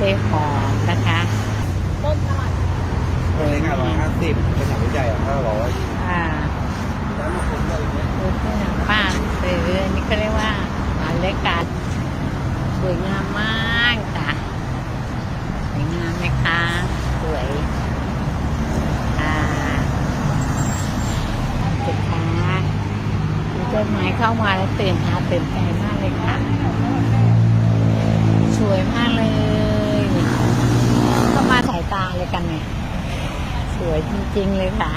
เลยหอมนะคะต้นเท่าไหร่ตัวเล็กอะร้อยห้าสิบเป็นหนังใหญ่อะห้าร้อยอ่าดูที่หนังป้าซื้ออันนี้ก็เรียกว่าอันเล็กกาดสวยงามมากจ้ะสวยงามไหมคะสวยอ่าสุดท้ายมีต้นไม้เข้ามาแล้วตื่นตาตื่นใจมากเลยค่ะ สวยมากเลยก็มาสายตา เลยกันเนี่ยสวยจริงๆเลยค่ะ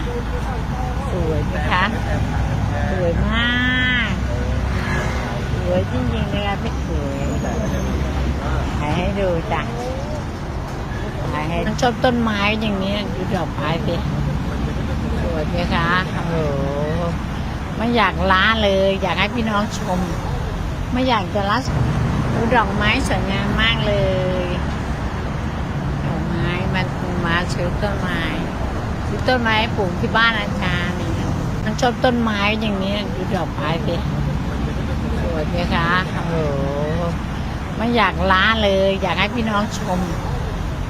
สวยไหมคะสวยมาก สวยจริงๆเลยค่ะพี่สวยถ่ายให้ดูจ้ะถ่ายให้ชอบต้นไม้อย่างนี้ดูดอกไม้สิสวยไหมคะโอ้โหไม่อยากล้าเลย อยากให้พี่น้องชม ไม่อยากจะละดูดอกไม้สวยงามมากเลย มาซื้อต้นไม้ซื้อต้นไม้ปลูกที่บ้านอาจารย์มันชอบต้นไม้อย่างนี้ดูดอกไม้สิสวยไหมคะโอ้โหไม่อยากล้าเลย อยากให้พี่น้องชม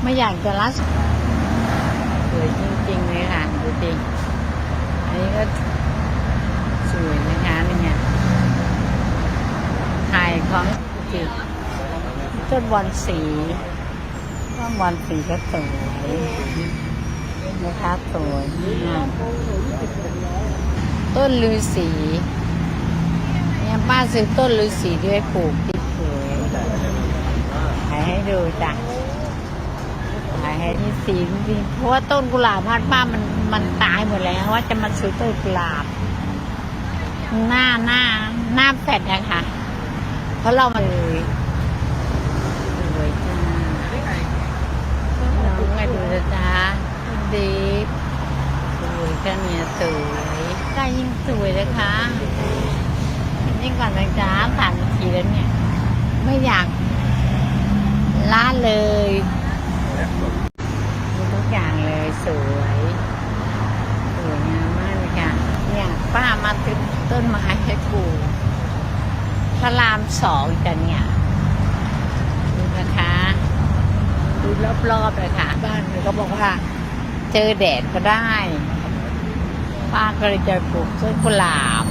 ไม่อยากจะละสวยจริงๆเลยค่ะดูสิอันนี้ก็สวยนะคะนี่ไงถ่ายของจิต้นบอลสี ต้นบอลสีก็สวยนะคะสวยมากต้นลือสีเนี่ยป้าซื้อต้นลือสีด้วยปลูกที่สวยถ่ายให้ดูจ้ะถ่ายให้ที่สีจริงเพราะว่าต้นกุหลาบบ้านป้ามันมันตายหมดแล้วว่าจะมาซื้อต้นกุหลาบ หน้าหน้าหน้าแฟดนะคะเพราะเรามาเลยสวยจ้า น้ องมาดูนะจ๊ะดีสวยกันเนี่ยสวยก็ยิ่งสวยนะคะยิ่งก่อนนะจ๊ะผ่านทีแล้วเนี่ย ไม่อยากละเลยมีทุกอย่างเลยสวยสวยงามมากเลยค่ะเนี่ยป้ามาติดต้นไม้ให้ปลูกพระรามสองกันเนี่ยดูนะคะ ดู รอบๆเลยค่ะ บ้านเขาบอกว่า เจอแดดก็ได้ป้าก็เลยจะปลูกต้นกุหลาบ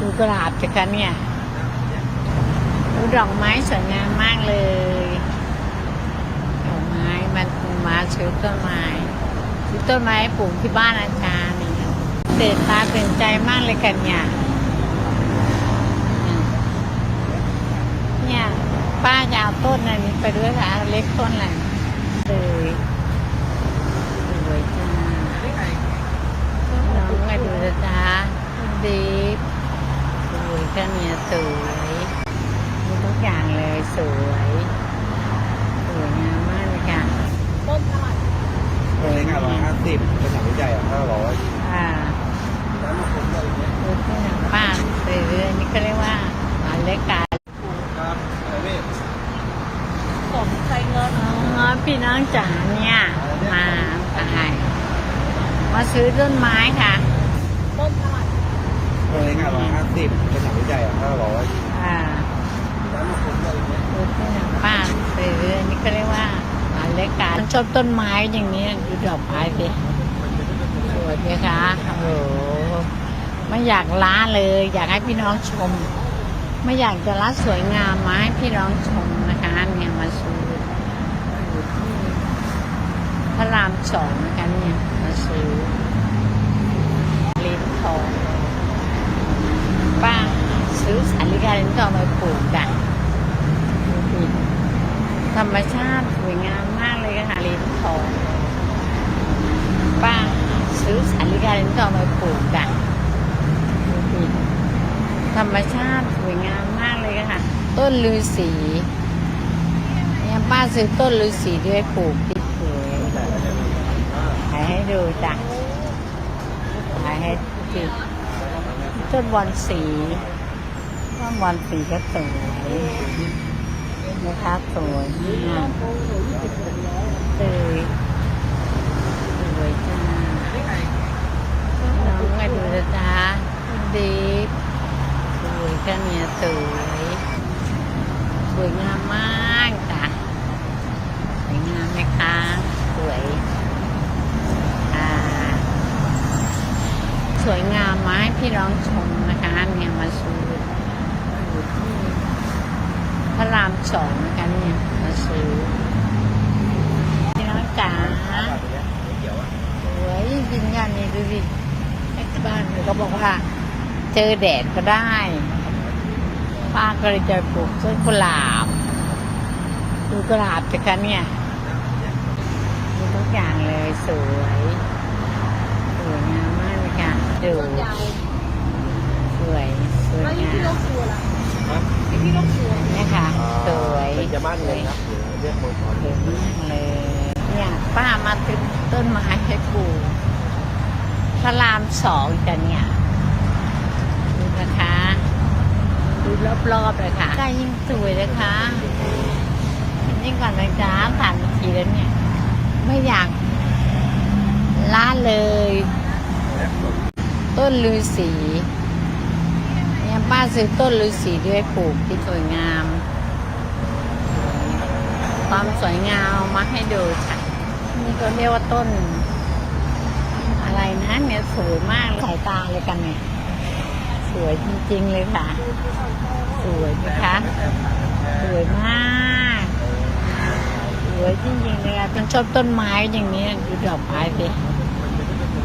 ดูกุหลาบจะคะเนี่ยดูดอกไม้สวยงามมากเลยดอกไม้มันมาซื้อต้นไม้ซื้อต้นไม้ปลูกที่บ้านอาจารย์นี่ตื่นตาตื่นใจมากเลยกันเนี่ยเนี่ย ป้าจะเอาต้นอันนี้ไปด้วยค่ะเล็กต้นอะไรเลยสวยจ้าน้องมาดูนะจ๊ะดีสวยกันเนี่ยสวยมีทุกอย่างเลยสวยสวยงามมากเลยค่ะต้นเท่าไหร่ตัวเล็กอะร้อยห้าสิบเป็นหนังใหญ่อะห้าร้อยอ่าดูที่หนังป้าซื้ออันนี้ก็เรียกว่าอันเล็กกา ครับพี่ สมใจเงินอ๋อพี่น้องจ๋าเนี่ยมาถ่ายมาซื้อต้นไม้ค่ะ ต้นเท่าไหร่ตัวเล็กอะร้อยห้าสิบเป็นหนังใหญ่อะห้าร้อยอ่าดูที่หนังป้าซื้ออันนี้ก็เรียกว่าอันเล็กกามันชอบต้นไม้อย่างนี้ดูดอกไม้สิสวยไหมคะโอ้โหไม่อยากล้าเลย อยากให้พี่น้องชม ไม่อยากจะละสวยงามมาให้พี่น้องชมนะคะเนี่ยมาซื้ออยู่ที่ พระรามสองนะคะเนี่ยมาซื้อลิ้นทองป้าซื้อสาลิกาลิ้นทองมาปลูกกันดูสิธรรมชาติสวยงามมากเลยค่ะลิ้นทองป้าซื้อสาลิกาลิ้นทองมาปลูกกันดูสิธรรมชาติสวยงามมากเลยค่ะ ต้นลือสีเนี่ยป้าซื้อต้นลือสีด้วยปลูกที่ ดูจ้ะถ่ายให้ดูต้นบอลสีต้นบอลสีก็สวยนะคะสวยมากสวยสวยจ้าน้องมาดูนะจ๊ะดีสวยกันเนี่ยสวยสวยงามมากจ้ะ สวยงามมาให้พี่น้องชมนะคะเนี่ยมาซื้ออยู่ที่พระราม สองนะคะเนี่ยมาซื้อพี่น้องจ๋าสวยจริงๆงานนี้ดูสิบ้านเขาบอกว่า เจอแดดก็ได้ป้าก็เลยจะปลูกต้นกุหลาบดูกุหลาบจะคะเนี่ยมีทุกอย่างเลยสวยสวยงามมากเลยค่ะดูสวนสวยสวยงาม โลกครัวล่ะฮะที่โลกครัวเนี่ยค่ะสวยเป็นจะบ้านเงินครับหรือเรียกมังกรสวยมากเลยเนี่ยป้ามาติดต้นไม้ให้ปลูกพระรามสองกันเนี่ยดูนะคะดูรอบๆเลยค่ะใกล้ยิ่งสวยนะคะยิ่งก่อนนะจ๊ะผ่านนาทีแล้วเนี่ย ไม่อยากละเลย ต้นลือสีเนี่ยป้า ซื้อต้นลือสีด้วยปลูกที่สวยงาม ความสวยงามมาให้ดูค่ะ นี่ก็เรียกว่าต้น อะไรนะเนี่ยสวยมากสายตาเลยกันเนี่ย สวยจริงๆเลยค่ะ สวยนะคะสวยมากสวยจริงๆเลยค่ะเป็นชอบต้นไม้อย่างนี้ดูดอกไม้สิ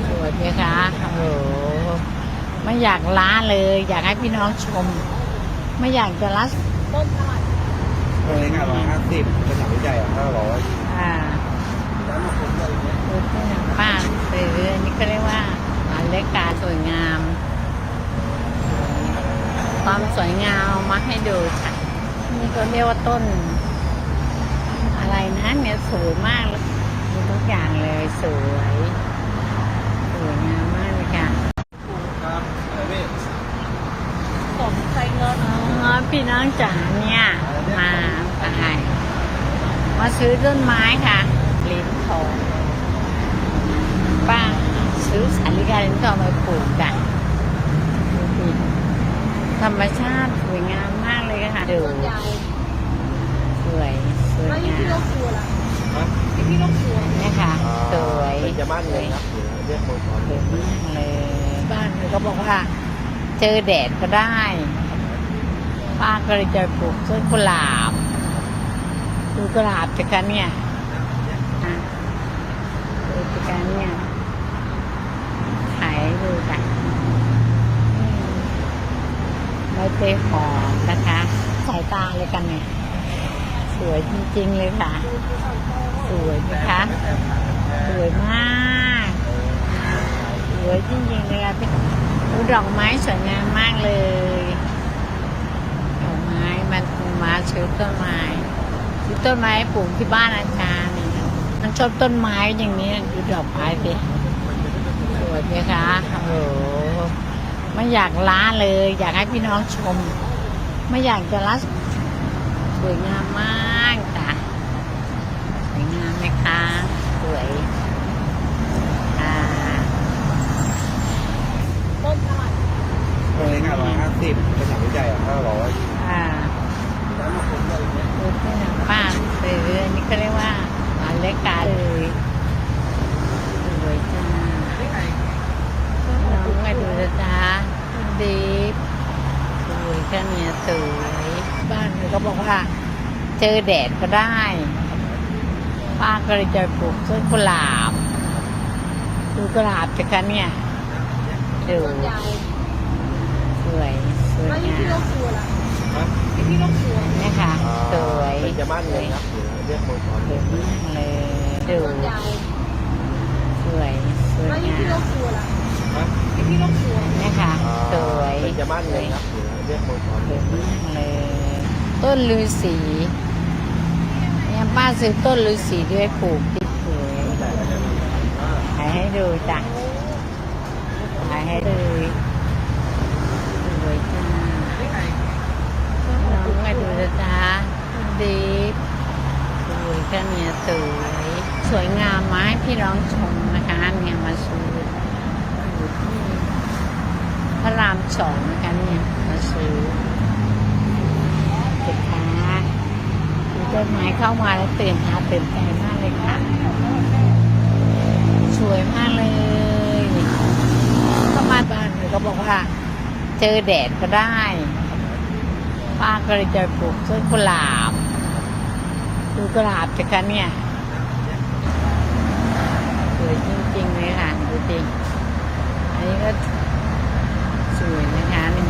สวยไหมคะโอ้ ไม่อยากล้าเลย อยากให้พี่น้องชม ไม่อยากจะละต้นเท่าไหร่ตัวเล็กอะร้อยห้าสิบเป็นหนังวิจัยอะห้าร้อยอ่าดูที่หนังป้าซื้ออันนี้ก็เรียกว่าอันเล็กกาสวยงามความสวยงามมาให้ดูค่ะ นี่ก็เรียกว่าต้น อะไรนะเนี่ยสวยมากเลยมีทุกอย่างเลยสวย สวยงามมากเลยค่ะ ครับเว้ย สมใจเงิน อ๋อ พี่น้องจ๋าเนี่ยมาตายมาซื้อต้นไม้ค่ะลิ้นทองป้าซื้อสาลิกาลิ้นทองมาปลูกกันดูสิธรรมชาติสวยงามมากเลยค่ะดูส่วนใหญ่สวยสวยแล้วงาที่โลมกครัวล่ะฮะที่โลกครัวเนี่ยค่ะสวยเป็นจะบ้านเงินครับหรือเรียกมังกรสวยมากเลยบ้านเขาก็บอกว่า เจอแดดก็ได้ ป้าก็เลยจะปลูกต้นกุหลาบดูกุหลาบจะกันเนี่ยดูจะกันเนี่ยขายดูกันอืมใบเตยหอมนะคะ สายตาเลยกันเนี่ย สวยจริงๆเลยค่ะ สวยนะคะ สวยมาก สวยจริงๆเลยค่ะดอกไม้สวยงามมากเลย มันมาซื้อต้นไม้ซื้อต้นไม้ปลูกที่บ้านอาจารย์มันชอบต้นไม้อย่างนี้ดูดอกไม้สิสวยไหมคะโอ้โหไม่อยากล้าเลย อยากให้พี่น้องชม ไม่อยากจะละสวยงามมากจ้ะสวยงามไหมคะ สวยอ่า ต้นเท่าไหร่ ตัวเล็กอะร้อยห้าสิบเป็นหนังวิจัยอะห้าร้อย อ่าดูที่หนังป้าซื้ออันนี้ก็เรียกว่าอันเล็กกาเลยสวยจ้าน้องก็ดูนะจ๊ะดีสวยแค่เนี้ยสวยบ้าน เขาก็บอกว่าเจอแดดก็ได้ป้าก็เลยจะปลูกต้นกุหลาบดูกุหลาบจะคะเนี่ยดูส่วนใหญ่สวยสวยแล้วงาที่โลมกครัวล่ะฮะที่โลกครัวเนี่ยค่ะสวยเป็นจะบ้านเงินครับหรือเรียกมังกรสวยมากเลยดูส่วนใหญ่สวยสวยแล้วงาที่โลมกครัวล่ะฮะที่โลกครัวเนี่ยค่ะสวยเป็นจะบ้านเงินครับหรือเรียกมังกรสวยมากเลย ต้นลือสีเนี่ยป้าซื้อต้นลือสีด้วยปลูกที่สวยถ่ายให้ดูจ้ะถ่ายให้ดูสวยจ้าน้องก็ดูนะจ๊ะดีสวยแค่เนี้ยสวยสวยงามมาให้พี่น้องชมนะคะเนี่ยมาซื้ออยู่ที่พระรามสองนะคะเนี่ยมาซื้อ สิคะดูต้นไม้เข้ามาแล้วเตื่นาเตื่ใจมากเลยค่ะ สวยมากเลยเข้ามาบ้านเขาบอกว่า เจอแดดก็ได้ป้าก็เลยจะปลูกต้นกุหลาบดูกุหลาบสิคะเนี่ยสวยจริงๆเลยค่ะดูดิอันนี้ก็สวยนะคะนี่